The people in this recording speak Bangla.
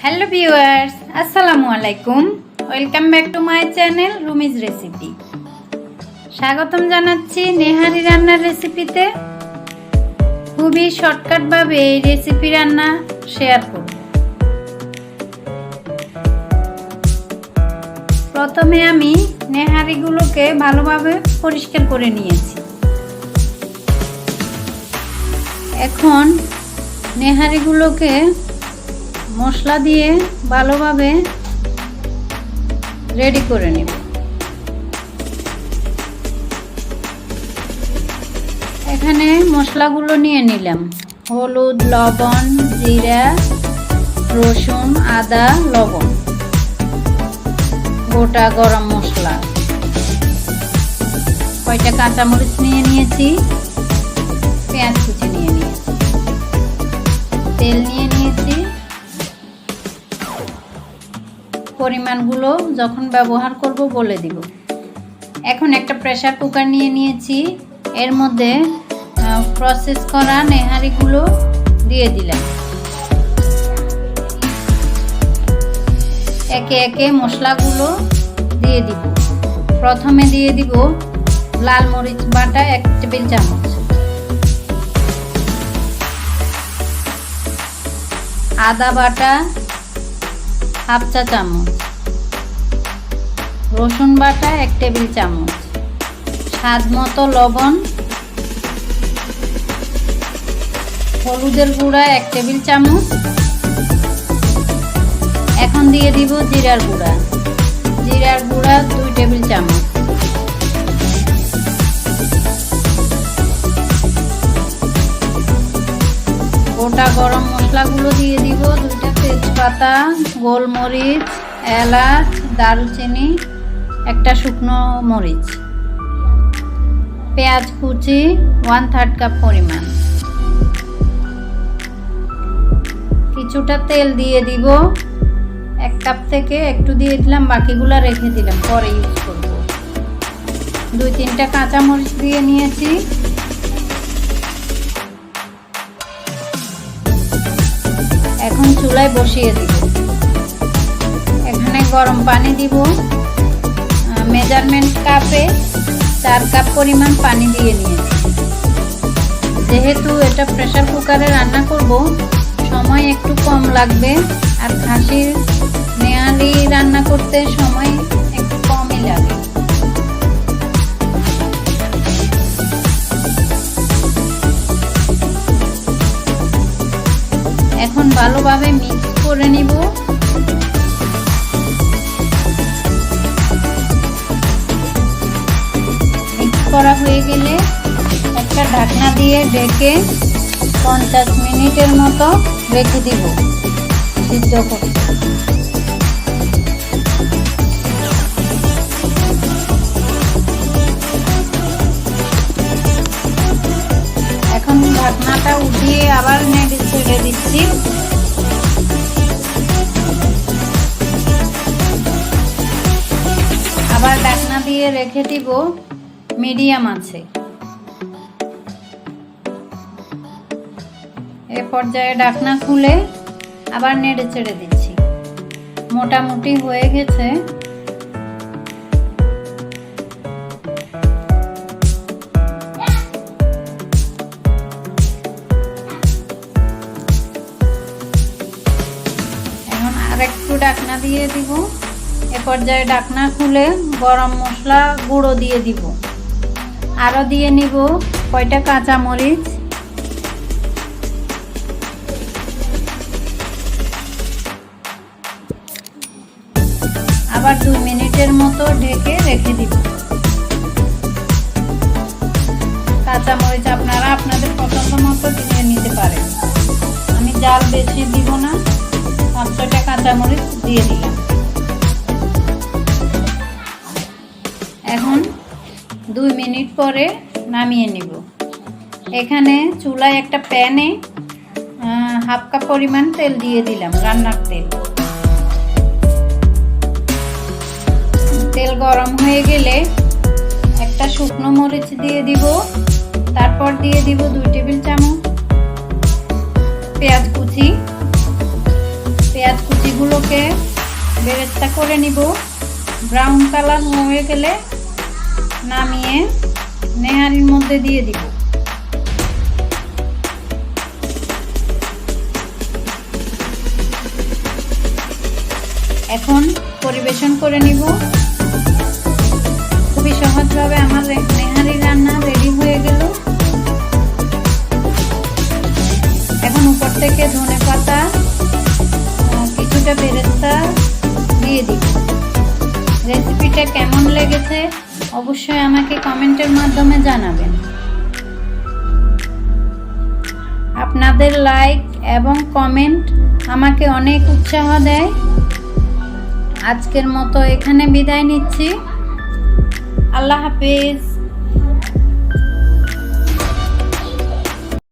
হ্যালো ভিউয়ার্স আসসালামু আলাইকুম welcome back to my channel Rumi's recipe স্বাগতম জানাচ্ছি নেহারি রান্নার রেসিপিতে খুবই শর্টকাটভাবে এই রেসিপি রান্না শেয়ার করব। প্রথমে আমি নেহারিগুলোকে ভালোভাবে পরিষ্কার করে নিয়েছি। এখন নেহারিগুলোকে মশলা দিয়ে ভালোভাবে রেডি করে নেব। এখানে মশলাগুলো নিয়ে নিলাম। হলুদ, লবণ, জিরা, রসুন, আদা, লবণ। গোটা গরম মশলা। কয়টা কাঁচামরিচ নিয়ে নিয়েছি? পরিমাণগুলো যখন ব্যবহার করব বলে দিব। এখন একটা প্রেশার কুকার নিয়ে নিয়েছি। এর মধ্যে প্রসেস করা নেহারিগুলো দিয়ে দিলাম। একে একে মশলাগুলো দিয়ে দিব। প্রথমে দিয়ে দিব লাল মরিচ বাটা এক টেবিল চামচ। আদা বাটা হাফ চা চামচ। রসুন বাটা এক টেবিল চামচ। স্বাদ মতো লবণ। হলুদের গুঁড়া এক টেবিল চামচ। এখন দিয়ে দিব জিরার গুঁড়া। জিরার গুঁড়া দুই টেবিল চামচ। তেজপাতা গোলমরিচ, এলাচ, দারুচিনি, একটা শুকনো মরিচ। পেঁয়াজ কুচি ওয়ান থার্ড কাপ পরিমাণ। কিছুটা তেল দিয়ে দিব। এক কাপ থেকে একটু দিয়ে দিলাম, বাকিগুলো রেখে দিলাম, পরে ইউজ করব। দুই তিনটা কাঁচামরিচ দিয়ে নিয়েছি। চুলায় বসিয়ে দিব। এখানে গরম পানি দিব। মেজারমেন্ট কাপে চার কাপ পরিমাণ পানি দিয়ে নিয়েছি। যেহেতু এটা প্রেশার কুকারে রান্না করব, সময় একটু কম লাগবে। আর খাসির নেয়ালি রান্না করতে সময় এখন ভালোভাবে মিক্স করে নিব। মিক্স করা হয়ে গেলে একটা ঢাকনা দিয়ে ডেকে পঞ্চাশ মিনিটের মতো রেখে দিব, সিদ্ধ করতে এখন ঢাকনাটা উঠিয়ে আবার নেড়ে ছেড়ে দিচ্ছি আবার ঢাকনা দিয়ে রেখে দিব মিডিয়াম আছে। এ পর্যায়ে ঢাকনা খুলে আবার নেড়ে চেড়ে দিচ্ছি। মোটামুটি হয়ে গেছে। ডাকনা দিয়ে দিব। এ পর্যায়ে ডাকনা খুলে গরম মশলা গুঁড়ো দিয়ে দিব। আরও দিয়ে নিব কয়টা কাঁচা মরিচ আবার দুই মিনিটের মতো ঢেকে রেখে দিব। কাঁচা মরিচ আপনারা আপনাদের পছন্দ মতো দিয়ে নিতে পারেন। কাঁচামরিচ দিয়ে দিলাম। এখন দুই মিনিট পরে নামিয়ে নিব। এখানে চুলায় একটা প্যানে হাফ কাপ পরিমাণ তেল দিয়ে দিলাম, রান্নার তেল। তেল গরম হয়ে গেলে একটা শুকনো মরিচ দিয়ে দিব, তারপর দিয়ে দিব দুই টেবিল চামচ পেঁয়াজ কুচি। পেঁয়াজ কুচি মাছগুলোকে বেরেস্তা করে নিব। ব্রাউন কালার হয়ে গেলে নামিয়ে নেহারির মধ্যে দিয়ে দিব। এখন পরিবেশন করে নিব। খুবই সহজভাবে আমার নেহারি রেসিপিটা কেমন লেগেছে অবশ্যই আমাকে কমেন্টের মাধ্যমে জানাবেন। আপনাদের লাইক এবং কমেন্ট আমাকে অনেক উৎসাহ দেয়। আজকের মতো এখানে বিদায় নিচ্ছি। আল্লাহ হাফিজ।